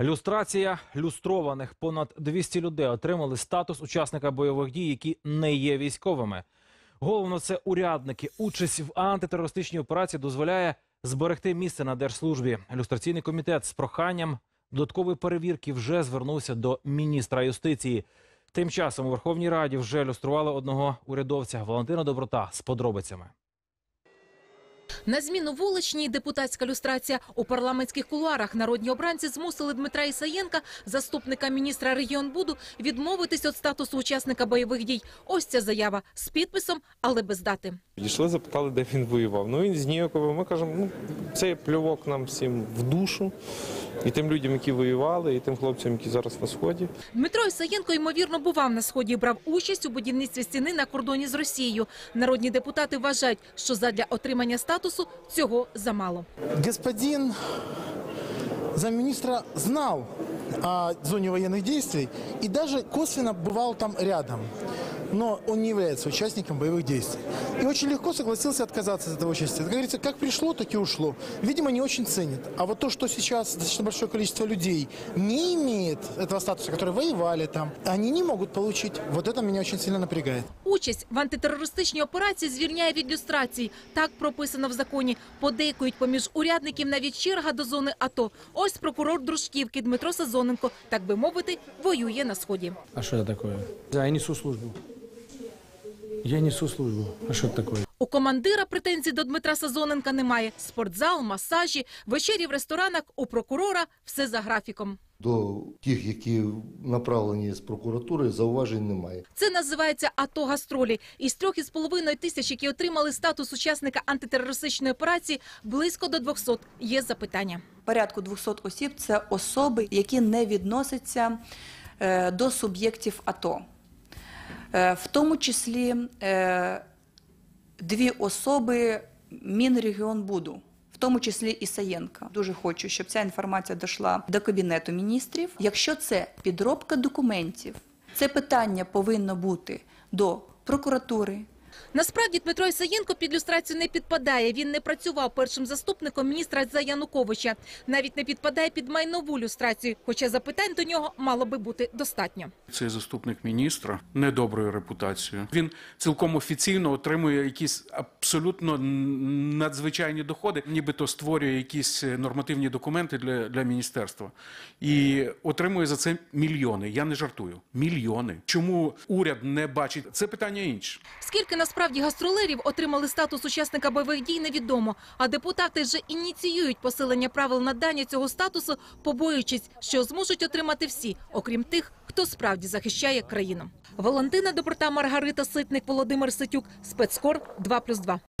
Люстрація люстрованих понад 200 людей отримали статус учасника бойових дій, які не є військовими. Головно, це урядники. Участь в антитерористичній операції дозволяє зберегти місце на держслужбі. Люстраційний комітет з проханням додаткової перевірки вже звернувся до міністра юстиції. Тим часом у Верховній Раді вже люстрували одного урядовця Валентина Доброта з подробицями. На зміну вуличній депутатська люстрація у парламентських кулуарах народні обранці змусили Дмитра Ісаєнка, заступника міністра регіонбуду, відмовитись від статусу учасника бойових дій. Ось ця заява з підписом, але без дати. Підійшли, запитали, де він воював. Ну він з ніякого. Ми кажемо, ну це плювок нам всім в душу, і тим людям, які воювали, і тим хлопцям, які зараз на сході. Дмитро Ісаєнко, ймовірно, бував на сході і брав участь у будівництві стіни на кордоні з Росією. Народні депутати вважають, що задля отримання статусу цього замало. Господин замминистра знал о зоне военных действий и даже косвенно бывал там рядом Но он не является участником боевых действий. И очень легко согласился отказаться от этого участия. Как говорится, как пришло, так и ушло. Видимо, не очень ценит. А вот то, что сейчас достаточно большое количество людей не имеет этого статуса, которые воевали там, они не могут получить. Вот это меня очень сильно напрягает. Участь в антитерористичній операції звільняє від люстрації. Так прописано в законі. Подейкують поміж урядників навіть черга до зони АТО. Ось прокурор Дружківки Дмитро Сазоненко, так би мовити, воює на сході. А что это такое? Да, я несу службу. Я несу службу. А это такое? У командира претензій до Дмитра Сазоненка немає. Спортзал, масажі, вечері в ресторанах. У прокурора все за графіком. До тих, які направлені з прокуратури, зауважень немає. Це називається АТО гастролі. Із трьох із половиною тисяч, які отримали статус учасника антитерористичної операції, близько до 200. Є запитання. порядку 200 осіб це особи, які не відносяться е, до суб'єктів АТО. Е, В тому числі е, дві особи Мінрегіонбуду, в тому числі і Саєнка. Дуже хочу, щоб ця інформація дійшла до Кабінету міністрів. Якщо це підробка документів, це питання повинно бути до прокуратури, Насправді Дмитро Ісаєнко під люстрацію не підпадає. Він не працював першим заступником міністра за Януковича. Навіть не підпадає під майнову люстрацію, хоча запитань до нього мало би бути достатньо. Цей заступник міністра недоброю репутацією. Він цілком офіційно отримує якісь абсолютно надзвичайні доходи, нібито створює якісь нормативні документи для, для міністерства і отримує за це мільйони. Я не жартую. Мільйони. Чому уряд не бачить це питання інше? Скільки насправді гастролерів отримали статус учасника бойових дій, невідомо. А депутати вже ініціюють посилення правил надання цього статусу, побоюючись, що зможуть отримати всі, окрім тих, хто справді захищає країну. Валентина Доброта, Маргарита Ситник, Володимир Ситюк, спецкор 2+,2.